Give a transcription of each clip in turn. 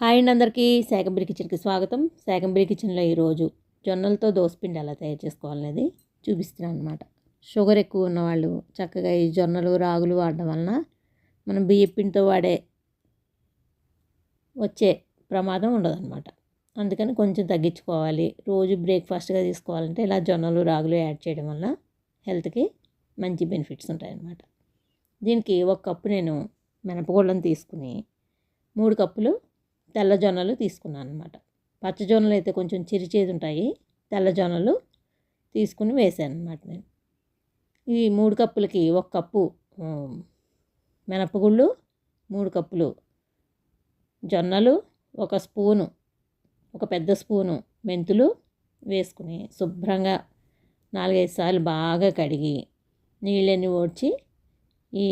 Hi అండి అందరికీ. శాకంబరి కిచెన్కి స్వాగతం. శాకంబరి కిచెన్లో ఈరోజు జొన్నలతో దోసపిండి ఎలా తయారు చేసుకోవాలనేది చూపిస్తున్నాను అనమాట షుగర్ ఎక్కువ ఉన్నవాళ్ళు చక్కగా ఈ జొన్నలు రాగులు వాడడం వలన మనం బియ్య పిండితో వాడే వచ్చే ప్రమాదం ఉండదన్నమాట. అందుకని కొంచెం తగ్గించుకోవాలి. రోజు బ్రేక్ఫాస్ట్గా తీసుకోవాలంటే ఇలా జొన్నలు రాగులు యాడ్ చేయడం వల్ల హెల్త్కి మంచి బెనిఫిట్స్ ఉంటాయన్నమాట. దీనికి ఒక కప్పు నేను మినపగుళ్ళను తీసుకుని మూడు కప్పులు తెల్ల జొన్నలు తీసుకున్నాను అనమాట పచ్చ జొన్నలు అయితే కొంచెం చిరిచేది ఉంటాయి. తెల్ల జొన్నలు తీసుకుని వేసాను అనమాట నేను. ఈ మూడు కప్పులకి ఒక కప్పు మినపగుళ్ళు మూడు కప్పులు జొన్నలు ఒక స్పూను ఒక పెద్ద స్పూను మెంతులు వేసుకుని శుభ్రంగా నాలుగైదు సార్లు బాగా కడిగి నీళ్ళని ఓడ్చి ఈ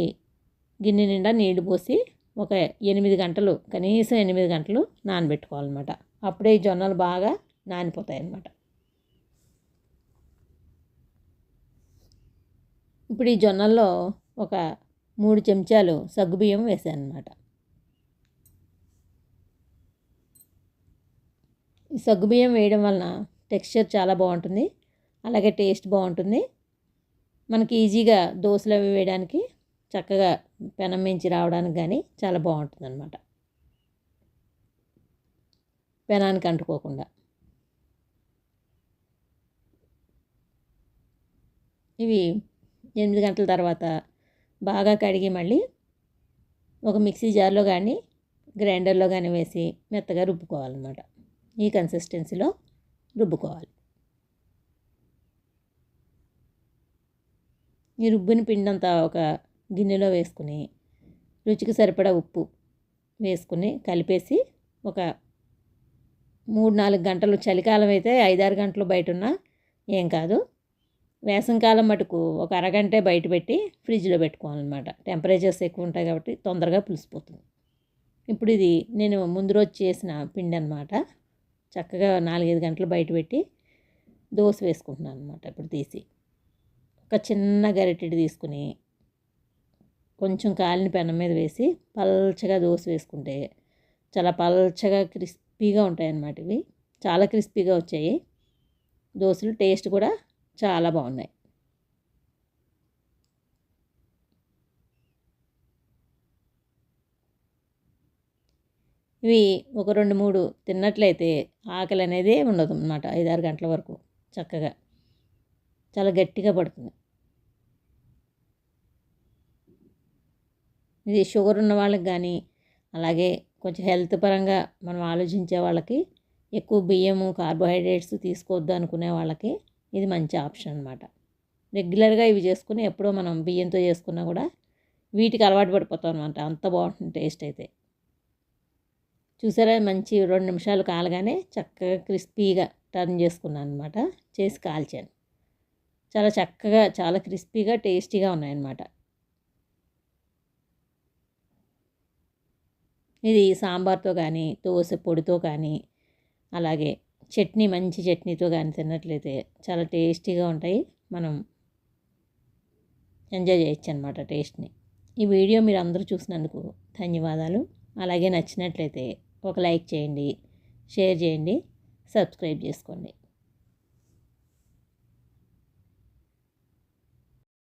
గిన్నె నిండా నీళ్ళు పోసి ఒక ఎనిమిది గంటలు కనీసం ఎనిమిది గంటలు నానబెట్టుకోవాలన్నమాట. అప్పుడే ఈ జొన్నలు బాగా నానిపోతాయి అన్నమాట ఇప్పుడు ఈ జొన్నల్లో ఒక మూడు చెంచాలు సగ్గుబియ్యం వేసాను అనమాట ఈ సగ్గుబియ్యం వేయడం వలన టెక్స్చర్ చాలా బాగుంటుంది అలాగే టేస్ట్ బాగుంటుంది. మనకి ఈజీగా దోశలు అవి వేయడానికి చక్కగా పెనం మించి రావడానికి కానీ చాలా బాగుంటుంది అనమాట పెనానికి అంటుకోకుండా. ఇవి ఎనిమిది గంటల తర్వాత బాగా కడిగి మళ్ళీ ఒక మిక్సీ జార్లో కానీ గ్రైండర్లో కానీ వేసి మెత్తగా రుబ్బుకోవాలన్నమాట. ఈ కన్సిస్టెన్సీలో రుబ్బుకోవాలి. ఈ రుబ్బుని పిండి అంతా ఒక గిన్నెలో వేసుకుని రుచికి సరిపడా ఉప్పు వేసుకుని కలిపేసి ఒక మూడు నాలుగు గంటలు చలికాలం అయితే ఐదారు గంటలు బయట ఉన్నా ఏం కాదు. వేసంకాలం మటుకు ఒక అరగంటే బయట పెట్టి ఫ్రిడ్జ్లో పెట్టుకోవాలన్నమాట. టెంపరేచర్స్ ఎక్కువ ఉంటాయి కాబట్టి తొందరగా పులిసిపోతుంది. ఇప్పుడు ఇది నేను ముందు రోజు చేసిన పిండి అనమాట చక్కగా నాలుగైదు గంటలు బయట పెట్టి దోశ వేసుకుంటున్నాను అనమాట ఇప్పుడు తీసి. ఒక చిన్న గరిటెడు తీసుకుని కొంచెం కాలిన పెనం మీద వేసి పల్చగా దోశ వేసుకుంటే చాలా పల్చగా క్రిస్పీగా ఉంటాయి అన్నమాట ఇవి. చాలా క్రిస్పీగా వచ్చాయి. దోశలు టేస్ట్ కూడా చాలా బాగున్నాయి. ఇవి ఒక రెండు మూడు తిన్నట్లయితే ఆకలి అనేది ఉండదు అన్నమాట ఐదారు గంటల వరకు చక్కగా. చాలా గట్టిగా పడుతుంది. ఇది షుగర్ ఉన్న వాళ్ళకి కానీ అలాగే కొంచెం హెల్త్ పరంగా మనం ఆలోచించే వాళ్ళకి ఎక్కువ బియ్యము కార్బోహైడ్రేట్స్ తీసుకోవద్దు అనుకునే వాళ్ళకి ఇది మంచి ఆప్షన్ అనమాట రెగ్యులర్గా ఇవి చేసుకుని ఎప్పుడో మనం బియ్యంతో చేసుకున్నా కూడా వీటికి అలవాటు పడిపోతాం అనమాట అంత బాగుంటుంది టేస్ట్ అయితే. చూసారా? మంచి రెండు నిమిషాలు కాలగానే చక్కగా క్రిస్పీగా టర్న్ చేసుకున్నాను అనమాట చేసి కాల్చాను. చాలా చక్కగా చాలా క్రిస్పీగా టేస్టీగా ఉన్నాయన్నమాట. ఇది సాంబార్తో కానీ దోశ పొడితో కానీ అలాగే చట్నీ మంచి చట్నీతో కానీ తిన్నట్లయితే చాలా టేస్టీగా ఉంటాయి. మనం ఎంజాయ్ చేయొచ్చు అనమాట టేస్ట్ని. ఈ వీడియో మీరు అందరూ చూసినందుకు ధన్యవాదాలు. అలాగే నచ్చినట్లయితే ఒక లైక్ చేయండి షేర్ చేయండి సబ్స్క్రైబ్ చేసుకోండి.